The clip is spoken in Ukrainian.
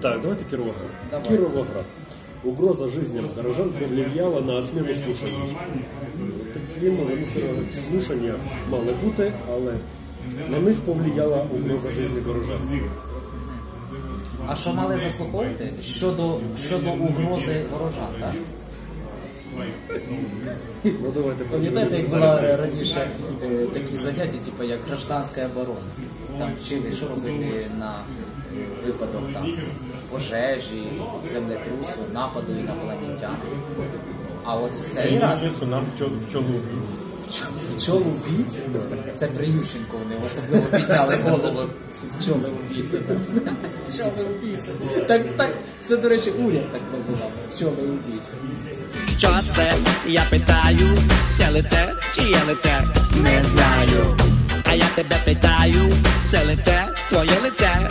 Так, давайте Кировоград. Давай. Кировоград. Угроза жизням горожан повлияла на отмену слушань. Такі новини слушання мали бути, але на них повлияла угроза жизни горожан. А що мали заслуховувати? Щодо, щодо угрози ворожан, так? Ну давайте Пам'ятаєте, як була раніше е, такі заняття, типу як гражданська оборона. Там вчили, що робити на випадок там пожежі, землетрусу, нападу інопланетян. А от в цей раз нам пчолу пчол убійць, це при Ющенку вони особливо підняли голову пчоли убійці. Пчоли убійці. Так, так, це, до речі, уряд так називав. Пчоли убійці. Що це? Я питаю, це лице чи є лице? Не знаю. А я тебе питаю, це лице, твоє лице?